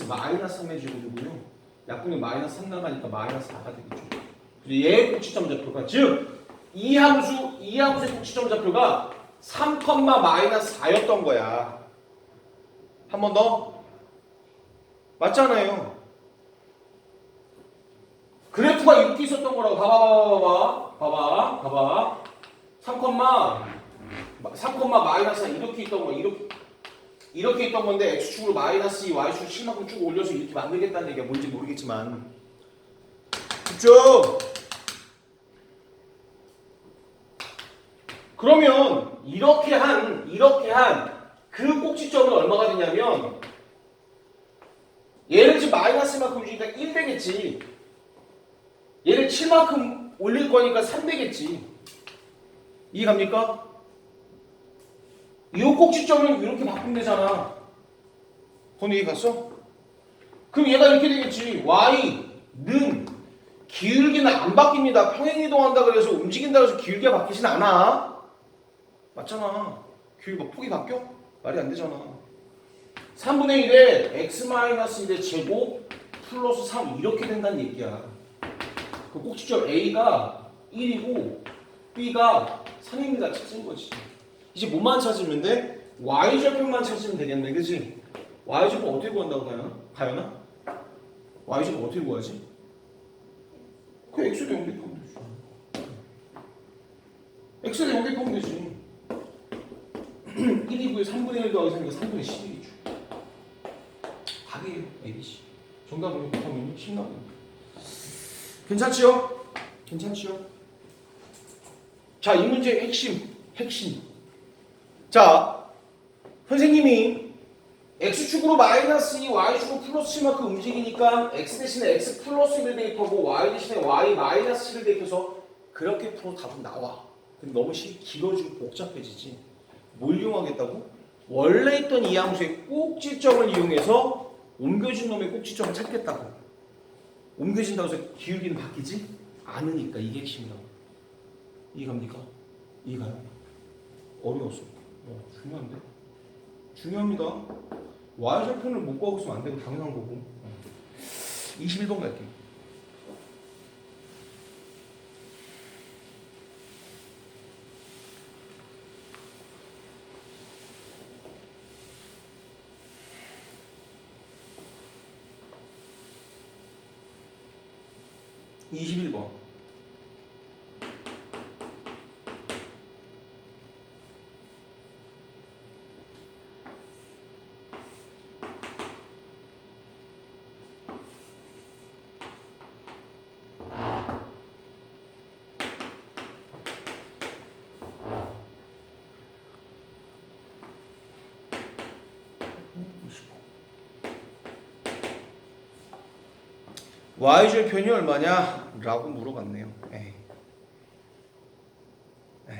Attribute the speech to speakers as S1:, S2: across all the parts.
S1: x 마이너스 3의 제곱이고요. 약분이 마이너스 3 나가니까 마이너스 4가 되겠죠. 그리고 얘의 꼭지점 좌표가 즉 이 함수 이 함수의 꼭지점 좌표가 3, 마이너스 4였던 거야. 한 번 더. 맞잖아요. 그래프가 이렇게 있었던 거라고. 봐봐, 봐봐, 봐봐, 봐봐. 3, 3, 마이너스 4 이렇게 있던 거, 이렇게. 이렇게 있던 건데 x축으로 마이너스 2, y축 7만큼 쭉 올려서 이렇게 만들겠다는 얘기가 뭔지 모르겠지만 그죠? 그러면 이렇게 한 이렇게 한 그 꼭지점은 얼마가 되냐면 얘를 지금 마이너스만큼 움직이니까 1 되겠지 얘를 7만큼 올릴 거니까 3 되겠지 이해 갑니까? 이 꼭지점은 이렇게 바꾸면 되잖아. 본 이해 갔어? 그럼 얘가 이렇게 되겠지. y는 기울기는 안 바뀝니다. 평행이동한다 그래서 움직인다 그래서 기울기가 바뀌진 않아. 맞잖아. 기울기 뭐 폭이 바뀌어? 말이 안 되잖아. 3분의 1에 x-1의 제곱 플러스 3 이렇게 된다는 얘기야. 그 꼭지점 a가 1이고 b가 3입니다. 찾은 거지. 이제 뭐만 찾으면 돼? y좌표만 찾으면 되겠네, 그지? y좌표 어떻게 구한다고 가연아? 가연아? y좌표 어떻게 구하지? 그 x를 연결하면 되지. x를 연결하면 되지. 1이고에 3분의 1 더하기 3이니까 3분의 11이죠. 답이에요, ABC. 정답은 곱하면 10 나옵니다. 괜찮지요? 괜찮지요? 자, 이 문제의 핵심, 핵심. 자, 선생님이 x축으로 마이너스 2, y축으로 플러스 7만큼 움직이니까 x 대신에 x 플러스 1을 대입하고 y 대신에 y 마이너스 7을 대입해서 그렇게 풀어 답은 나와. 근데 너무 시 길어지고 복잡해지지. 뭘 이용하겠다고? 원래 있던 이 함수의 꼭지점을 이용해서 옮겨진 놈의 꼭지점을 찾겠다고. 옮겨진다고 해서 기울기는 바뀌지 않으니까 이게 핵심이라고. 이해갑니까? 이해가요? 어려웠어. 어, 중요한데? 중요합니다. y좌표를 못 구하고 있으면 안 되고 당연한 거고. 21번 갈게요. 이십일 번 y절편이 얼마냐? 라고 물어봤네요. 에이. 에이.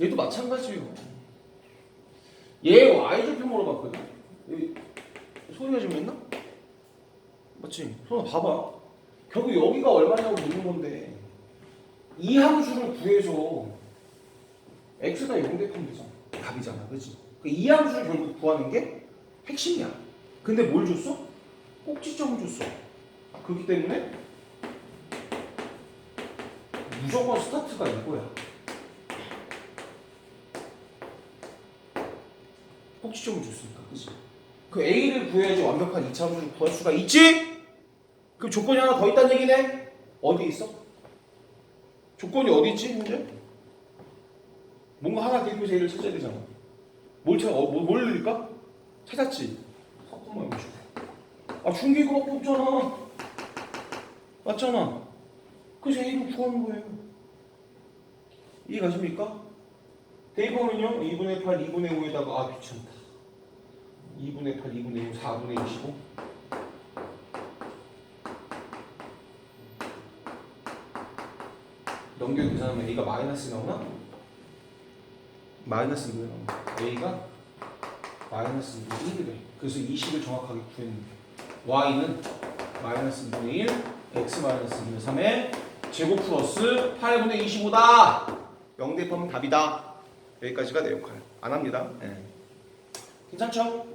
S1: 얘도 마찬가지예요. 얘 y절편 물어봤거든. 여기 소리가 좀 있나? 맞지? 소나 봐봐. 결국 여기가 얼마냐고 묻는 건데 이 함수를 구해서 x가 0 대표면 되잖아. 답이잖아, 그렇지? 이 함수를 결국 구하는 게 핵심이야. 근데 뭘 줬어? 꼭지점을 줬어. 그렇기 때문에 무조건 스타트가 이거야. 꼭지점을 줬으니까, 그치? 그 A를 구해야지 완벽한 2차 함수를 구할 수가 있지? 그 조건이 하나 더 있다는 얘기네? 어디 있어? 조건이 어디 있지, 현재? 뭔가 하나 대입해서 A를 찾아야 되잖아. 뭘 찾아, 어, 뭐, 뭘 넣을까? 찾았지? 섞어만 해보시고. 아 중계가밖에 없잖아. 맞잖아. 그래서 A를 구하는 거예요. 이해가십니까? 대입하면요. 2분의 8, 2분의 5에다가 아 귀찮다. 2분의 8, 2분의 5, 4분의 25. 넘겨 계산하면 A가 마이너스 나오나? 마이너스 2분의 나오나? A가 마이너스 2분의 1이래. 그래서 20을 정확하게 구했는데 y는 마이너스 2분의 1, x 마이너스 2분의 3의 제곱 플러스 8분의 25다. 0 대입하면 답이다. 여기까지가 내 역할. 안 합니다. 예. 괜찮죠?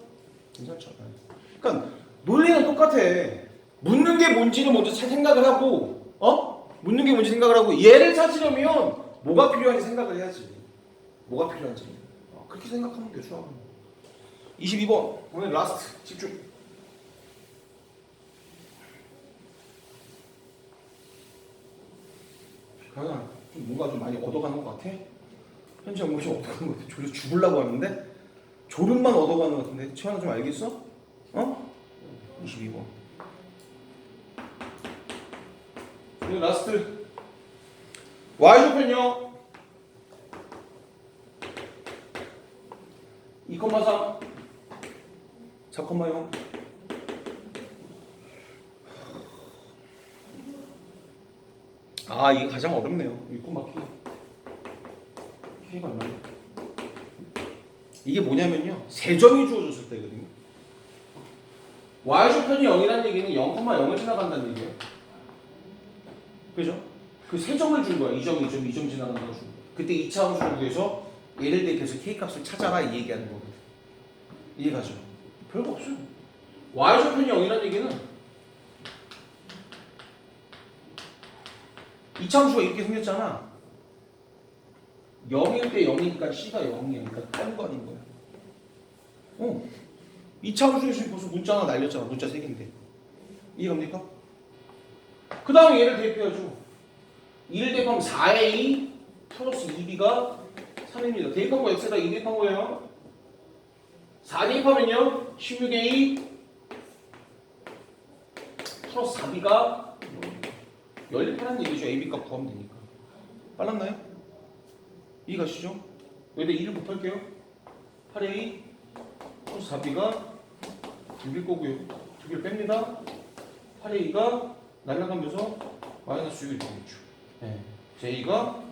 S1: 괜찮죠. 그러니까 논리는 똑같아. 묻는 게 뭔지를 먼저 잘 생각을 하고, 어? 묻는 게 뭔지 생각을 하고 얘를 찾으려면 뭐가 필요한지 생각을 해야지. 뭐가 필요한지. 어, 그렇게 생각하면 되죠. 22번 오늘 라스트 집중. 가연아, 좀 뭔가 좀 많이 얻어가는 것 같아? 현재 뭔가 좀 얻어가는 것 같아. 졸려 죽으려고 하는데 졸음만 얻어가는 것 같은데 채연아 좀 알겠어? 어? 22번. 오늘 라스트 y좌표는요 2,3 4,0 아 이게 가장 어렵네요 6,키 K가 얼마냐 이게 뭐냐면요 세 점이 주어졌을 때거든요 y좌편이 0이라는 얘기는 0,0을 지나간다는 얘기예요 그죠? 그 세 점을 준 거야. 2점, 2점, 2점 지나간다고 준 거야. 그때 2차 함수를 구해서 얘를 대표해서 k 값을 찾아라 이 얘기하는 거거든. 이해가죠? 별거 없어요. y좌편이 0이라는 얘기는 2차 함수가 이렇게 생겼잖아. 0일 때 0이니까 c가 0이야. 그러니까 딴거 아닌 거야. 어. 2차 함수에서 벌써 문자 하나 날렸잖아. 문자 3개인데. 이해갑니까? 그 다음에 얘를 대입해야죠. 1 대입하면 4a 플러스 2b가 3입니다. 대입한 거 x에다 2 대입한 거예요. 4 대입하면요. 16a 플러스 4b가 연립하라는 얘기죠. ab 값 구하면 되니까. 빨랐나요? 이해 가시죠? 여기다 2를 곱할게요. 8a 플러스 4b가 6일 거고요. 두 개를 뺍니다. 8a가 날라가면서 마이너스 6이 되겠죠. 네. J가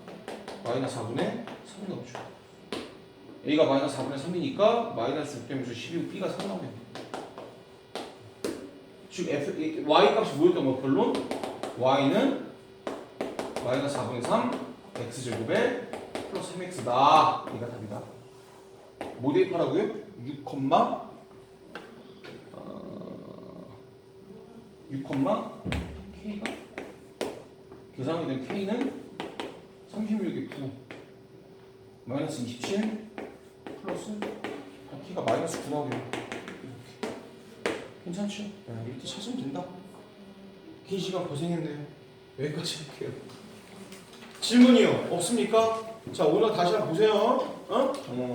S1: 마이너스 4분의 3이 나오죠. A가 마이너스 4분의 3이니까 마이너스 6 되면서 12, B가 3 나오네요. 지금 F, 이- Y 값이 뭐였던 거 결론? Y는 마이너스 4분의 3 X제곱에 플러스 3X다. 이가 답이다. 뭐 대입하라고요? 6, 어, 6, K가 계산하게 된 K는 36에 9 마이너스 27 플러스 아, K가 마이너스 9 나오네요 이렇게. 괜찮죠? 네, 이렇게 찾으면 된다 긴 시간 고생했네요 여기까지 할게요 질문이요? 없습니까? 자 오늘 다시 한번 보세요 어? 어.